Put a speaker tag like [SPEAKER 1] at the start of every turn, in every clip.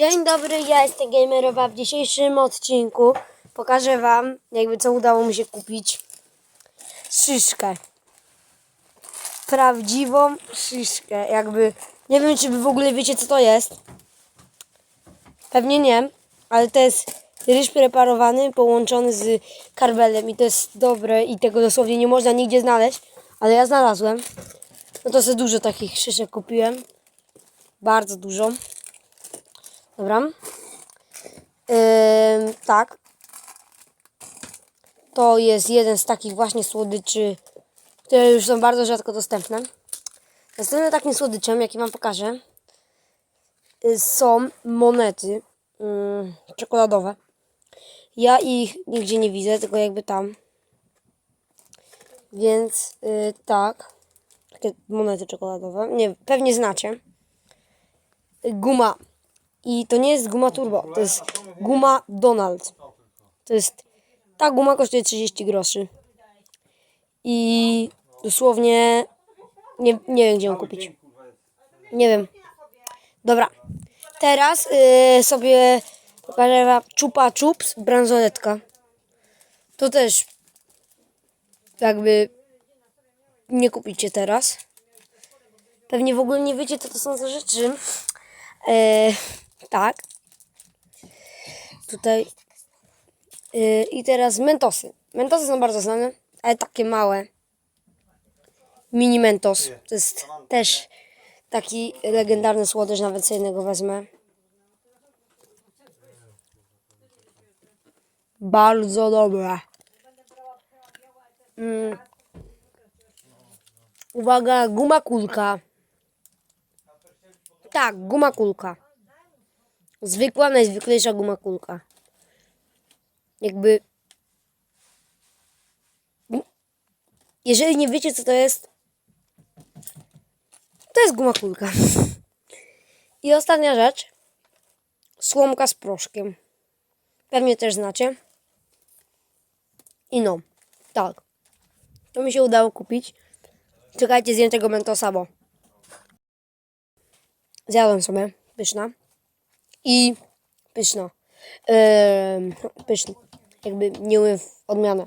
[SPEAKER 1] Dzień dobry, ja jestem Gamerowa. W dzisiejszym odcinku pokażę Wam, jakby co udało mi się kupić. Szyszkę. Prawdziwą szyszkę. Jakby, nie wiem czy Wy w ogóle wiecie co to jest. Pewnie nie, ale to jest ryż preparowany, połączony z karwelem i to jest dobre i tego dosłownie nie można nigdzie znaleźć, ale ja znalazłem. No to sobie dużo takich szyszek kupiłem. Bardzo dużo. Dobra. Ym, tak. To jest jeden z takich właśnie słodyczy, które już są bardzo rzadko dostępne. Następnym takim słodyczem, jaki Wam pokażę, y, są monety ym, czekoladowe. Ja ich nigdzie nie widzę, tylko jakby tam. Więc y, tak. Takie monety czekoladowe. Nie, pewnie znacie. Guma i to nie jest guma turbo, to jest guma Donald. To jest. Ta guma kosztuje 30 groszy. I dosłownie nie, nie wiem gdzie ją kupić. Nie wiem. Dobra. Teraz yy, sobie pokażę wam Chupa Chups bransoletka. To też jakby nie kupicie teraz. Pewnie w ogóle nie wiecie co to są za rzeczy. E, tak. Tutaj. E, I teraz mentosy. Mentosy są bardzo znane, ale takie małe. Mini mentos. To jest też taki legendarny słodycz, nawet sobie jednego wezmę. Bardzo dobre. Mm. Uwaga, guma kulka. Tak, guma kulka. Zwykła, najzwyklejsza guma kulka. Jakby. Jeżeli nie wiecie, co to jest, to jest guma kulka. I ostatnia rzecz. Słomka z proszkiem. Pewnie też znacie. I no, tak. To mi się udało kupić. Czekajcie, zjem tego mentosa, bo zjadłem sobie, pyszna. I pyszna. Eee, pyszna. Jakby nie umiem w odmianę.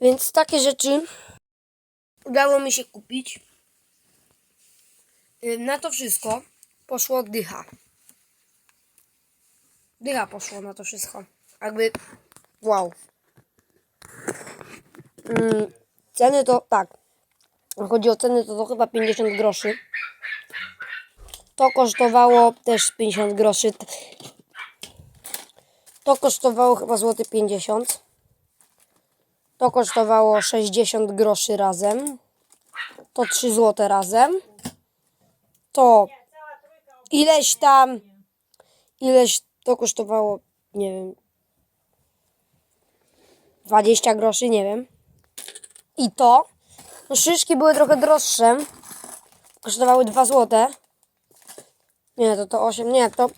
[SPEAKER 1] Więc takie rzeczy udało mi się kupić. Yy, Na to wszystko poszło dycha. Dycha poszło na to wszystko. Jakby wow. Mm, ceny to tak. Chodzi o ceny, to to chyba 50 groszy. To kosztowało też 50 groszy. To kosztowało chyba złoty 50. To kosztowało 60 groszy razem. To 3 złote razem. To ileś tam ileś to kosztowało, nie wiem 20 groszy, nie wiem. I to no szyszki były trochę droższe. Kosztowały 2 złote. Nie, to to 8. Nie, to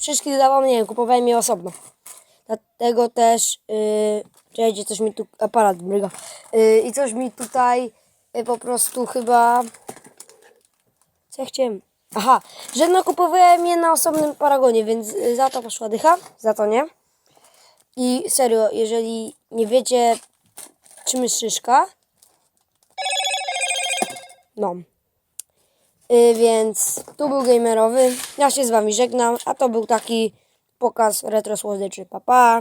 [SPEAKER 1] szyszki dodawam, nie wiem, kupowałem je osobno. Dlatego też, yy, czekajcie, coś mi tu, aparat mryga. Yy, I coś mi tutaj yy, po prostu chyba, co ja chciałem? Aha, że no kupowałem je na osobnym paragonie, więc yy, za to poszła dycha, za to nie. I serio, jeżeli nie wiecie, czym jest szyszka, no. Y, więc tu był gamerowy. Ja się z wami żegnam, a to był taki pokaz retro słodyczy. Pa, pa.